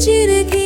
জিরগে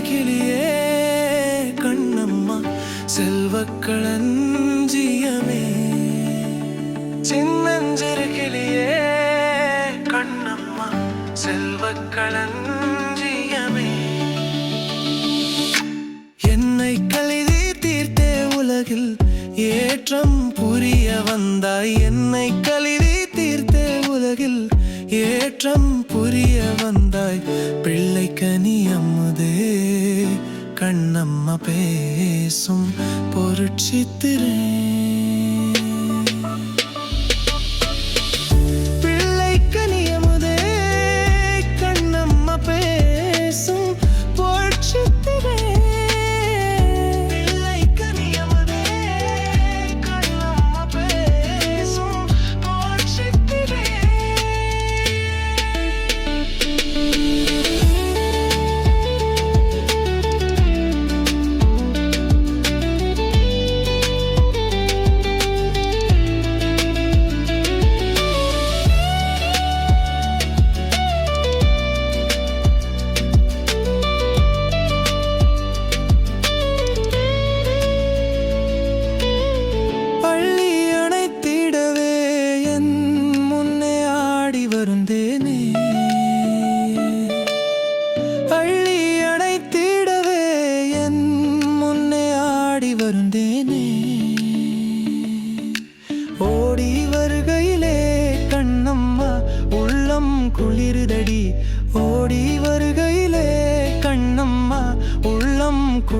கிளியே கண்ணம்மா செல்வக்களஞ்சியமே கிளியே கண்ணம்மா செல்வக்களஞ்சியமே என்னை கழுதி உலகில் ஏற்றம் புரிய வந்தாய் என்னை கழுதி குற்றம் புரிய வந்தாய். பிள்ளை கனி அம்முதே கண்ணம்மா பேசும். பொருட்சித்திரே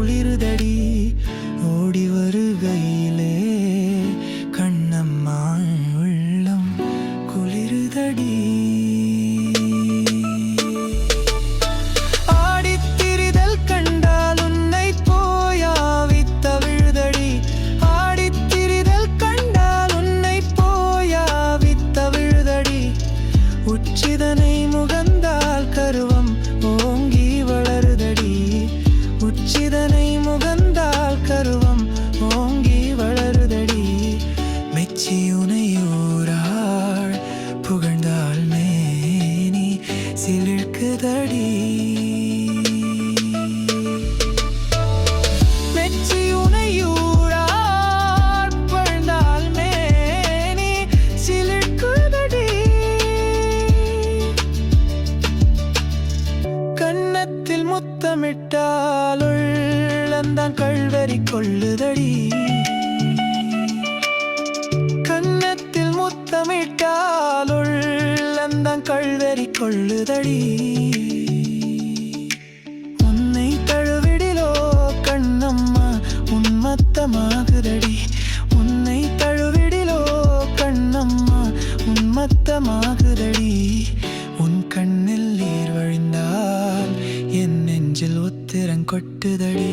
little there. திட்டமிட்டால் உள்ளந்தங் கழுதறி கொள்ளுதடி உன்னை தழுவிடிலோ கண்ணம்மா உன்மத்தமாகுதடி. உன்னை தழுவிடிலோ கண்ணம்மா உன்மத்தமாகுதடி. உன் கண்ணில் நீர் வழிந்தால் என் நெஞ்சில் உத்திரங்கொட்டுதடி